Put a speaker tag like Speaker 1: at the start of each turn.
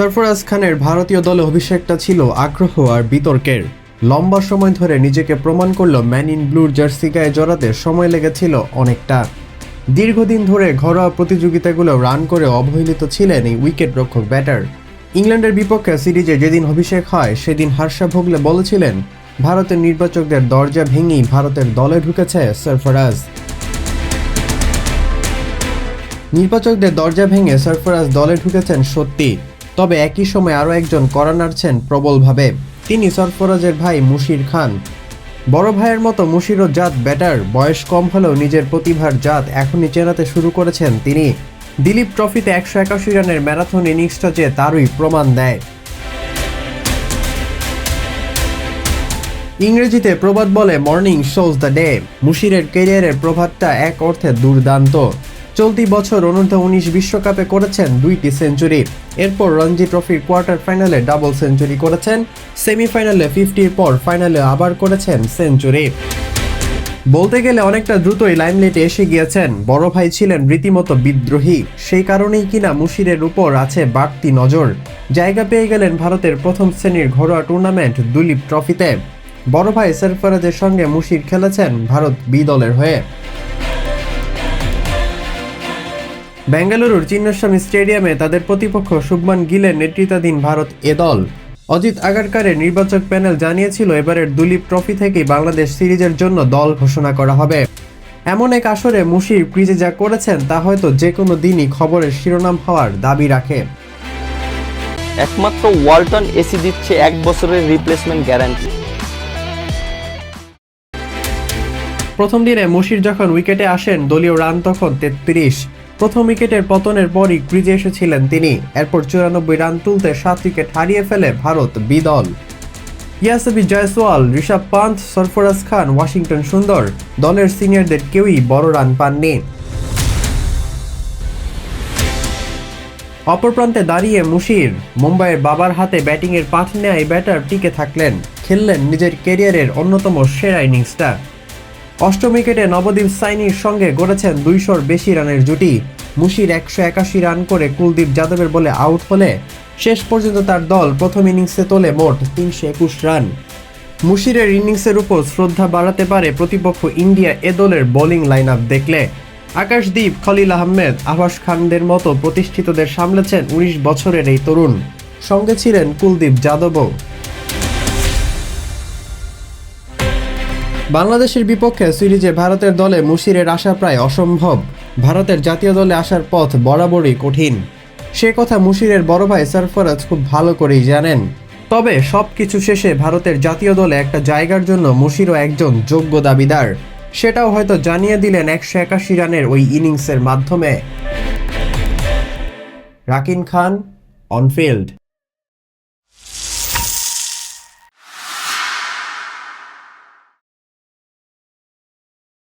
Speaker 1: সরফরাজ খানের ভারতীয় দলে অভিষেকটা ছিল আগ্রহ আর বিতর্কের। লম্বা সময় ধরে নিজেকে প্রমাণ করল ম্যান ইন ব্লুর জার্সি গায়ে জড়াতে সময় লেগেছিল অনেকটা। দীর্ঘদিন ধরে ঘরোয়া প্রতিযোগিতাগুলো রান করে অবহেলিত ছিলেন এই উইকেট রক্ষক ব্যাটার। ইংল্যান্ডের বিপক্ষে সিরিজে যেদিন অভিষেক হয়, সেদিন হার্ষা ভোগলে বলেছিলেন, ভারতের নির্বাচকদের দরজা ভেঙেই ভারতের দলে ঢুকেছে সরফরাজ। নির্বাচকদের দরজা ভেঙে সরফরাজ দলে ঢুকেছেন সত্যি। তবে একই সময় আরও একজন কড়া নাড়ছেন প্রবলভাবে। তিনি সরফরাজের ভাই মুশির খান। বড় ভাইয়ের মতো মুশিরও জাত ব্যাটার, বয়স কম হলেও নিজের প্রতিভার জাত এখনই চেনাতে শুরু করেছেন তিনি। দিলীপ ট্রফিতে একশো একাশি রানের ম্যারাথন ইনিংসটা যে তারই প্রমাণ দেয়। ইংরেজিতে প্রবাদ বলে, মর্নিং শোজ দ্য ডে। মুশিরের কেরিয়ারের প্রভাবটা এক অর্থে দুর্দান্ত। চলতি বছর অনূর্ধ্ব উনিশ বিশ্বকাপে করেছেন দুইটি সেঞ্চুরি। এরপর রঞ্জি ট্রফির কোয়ার্টার ফাইনালে ডাবল সেঞ্চুরি করেছেন, সেমিফাইনালে ফিফটির পর ফাইনালে আবার করেছেন সেঞ্চুরি। বলতে গেলে অনেকটা দ্রুতই লাইমলাইটে এসে গিয়েছেন। বড় ভাই ছিলেন রীতিমতো বিদ্রোহী, সেই কারণেই কিনা মুশিরের উপর আছে বাড়তি নজর। জায়গা পেয়ে গেলেন ভারতের প্রথম শ্রেণির ঘরোয়া টুর্নামেন্ট দুলীপ ট্রফিতে। বড় ভাই সরফরাজের সঙ্গে মুশির খেলেছেন ভারত বি দলের হয়ে। বেঙ্গালুরুর চিন্নস্বামী স্টেডিয়ামে তাদের প্রতিপক্ষ শুভমান গিলের নেতৃত্বাধীন ভারত এ দল। অজিত আগারকারের নির্বাচক প্যানেল জানিয়েছিল এবারের দুলীপ ট্রফি থেকেই বাংলাদেশ সিরিজের জন্য দল ঘোষণা করা হবে। এমন এক আসরে মুশির ক্রিজে যা করেছেন তা হয়তো যে কোনো দিনই খবরের শিরোনাম হওয়ার দাবি রাখে।
Speaker 2: একমাত্র ওয়ালটন এসি দিচ্ছে এক বছরের রিপ্লেসমেন্ট গ্যারান্টি
Speaker 1: প্রথম দিনে মুশির যখন উইকেটে আসেন দলীয় রান তখন তেত্রিশ। প্রথম উইকেটের পতনের পরই ক্রিজে এসেছিলেন তিনি। এরপর চুরানব্বই রান তুলতে সাত উইকেট হারিয়ে ফেলে ভারত বি দল ইয়াসবি জয়সওয়াল, ঋষভ পান্থ, সরফরাজ খান, ওয়াশিংটন সুন্দর, দলের সিনিয়রদের কেউই বড় রান পাননি। অপর প্রান্তে দাঁড়িয়ে মুশির, মুম্বাইয়ের বাবার হাতে ব্যাটিংয়ের পাঠ নেয় ব্যাটার টিকে থাকলেন। খেললেন নিজের কেরিয়ারের অন্যতম সেরা ইনিংসটা। অষ্টম উইকেটে নবদ্বীপ সাইনির সঙ্গে গড়েছেন দুইশোর বেশি রানের জুটি। মুশির একশো একাশি রান করে কুলদীপ যাদবের বলে আউট হলে শেষ পর্যন্ত তার দল প্রথম ইনিংসে তোলে মোট তিনশো একুশ রান। মুশিরের ইনিংসের উপর শ্রদ্ধা বাড়াতে পারে প্রতিপক্ষ ইন্ডিয়া এ দলের বোলিং লাইন আপ দেখলে। আকাশদীপ, খলিল আহমেদ, আভাস খানদের মতো প্রতিষ্ঠিতদের সামলেছেন উনিশ বছরের এই তরুণ। সঙ্গে ছিলেন কুলদীপ যাদবও। বাংলাদেশের বিপক্ষে সিরিজে ভারতের দলে মুশিরের আসা প্রায় অসম্ভব। ভারতের জাতীয় দলে আসার পথ বরাবরই কঠিন। সে কথা মুশিরের বড় ভাই সরফরাজ খুব ভালো করেই জানেন। তবে সব কিছু শেষে ভারতের জাতীয় দলে একটা জায়গার জন্য মুশিরও একজন যোগ্য দাবিদার। সেটাও হয়তো জানিয়ে দিলেন একশো একাশি রানের ওই ইনিংসের মাধ্যমে। Rakin Khan, on field.